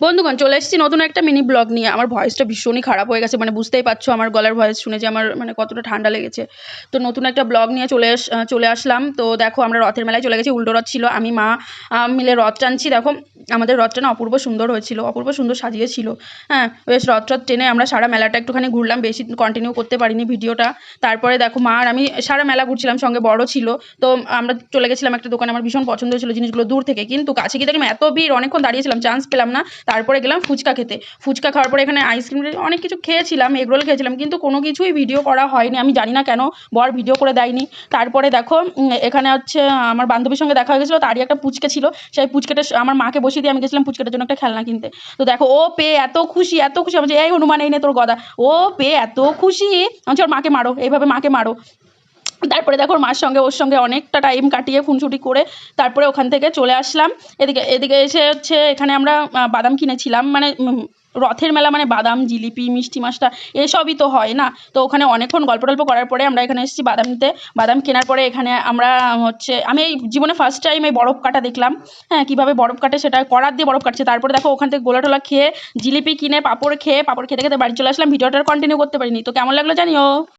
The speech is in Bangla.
বন্ধুগণ, চলে এসেছি নতুন একটা মিনি ব্লগ নিয়ে। আমার ভয়েসটা ভীষণই খারাপ হয়ে গেছে মানে বুঝতেই পারছ আমার গলার ভয়েস শুনে যে আমার মানে কতটা ঠান্ডা লেগেছে। তো নতুন একটা ব্লগ নিয়ে চলে চলে আসলাম। তো দেখো আমরা রথের মেলায় চলে গেছি, উল্টো রথ ছিল, আমি, মা মিলে রথ টানছি। দেখো আমাদের রথটা না অপূর্ব সুন্দর হয়েছিল, অপূর্ব সুন্দর সাজিয়েছিল। হ্যাঁ বেশ রথ টথ টেনে আমরা সারা মেলাটা একটুখানি ঘুরলাম, বেশি কন্টিনিউ করতে পারিনি ভিডিওটা। তারপরে দেখো মা আর আমি সারা মেলা ঘুরছিলাম, সঙ্গে বড় ছিল। তো আমরা চলে গেছিলাম একটা দোকানে, আমার ভীষণ পছন্দ হয়েছিল জিনিসগুলো দূর থেকে। কিন্তু কাছে গিয়ে দেখলাম এত ভিড়, অনেকক্ষণ দাঁড়িয়েছিলাম চান্স পেলাম না। তারপরে গেলাম ফুচকা খেতে। ফুচকা খাওয়ার পরে এখানে আইসক্রিম অনেক কিছু খেয়েছিলাম এগরোল খেয়েছিলাম, কিন্তু কোনো কিছুই ভিডিও করা হয়নি। আমি জানি না কেন, বর ভিডিও করে দেয়নি। তারপরে দেখো এখানে হচ্ছে আমার বান্ধবীর সঙ্গে দেখা হয়ে গেছিল, তারই একটা পুচকে ছিল। সেই পুচকেটা আমার মাকে দিয়ে আমি গেছিলাম পুচকাটার জন্য একটা খেলনা কিনতে। তো দেখো ও পে এত খুশি এত খুশি। আমি বলছি, এই হনুমান এই নে তোর গদা। ও পে এত খুশি। বলছি, ওর মাকে মারো এইভাবে মাকে মারো। তারপরে দেখো মার সঙ্গে, ওর সঙ্গে অনেকটা টাইম কাটিয়ে খুনসুটি করে তারপরে ওখান থেকে চলে আসলাম। এদিকে এদিকে এসে হচ্ছে এখানে আমরা বাদাম কিনেছিলাম। মানে রথের মেলা মানে বাদাম, জিলিপি, মিষ্টি মাছটা এসবই তো হয় না। তো ওখানে অনেকক্ষণ গল্প টল্প করার পরে আমরা এখানে এসেছি বাদাম নিতে। বাদাম কেনার পরে এখানে আমরা হচ্ছে, আমি এই জীবনে ফার্স্ট টাইম এই বরফ কাটা দেখলাম। হ্যাঁ কীভাবে বরফ কাটে সেটা করার দিয়ে বরফ কাটছে। তারপরে দেখো ওখান থেকে গোলা টোলা খেয়ে, জিলিপি কিনে, পাপড় খেয়ে, পাপড় খেতে খেতে বাড়ি চলে আসলাম। ভিডিওটার কন্টিনিউ করতে পারিনি। তো কেমন লাগল জানিও?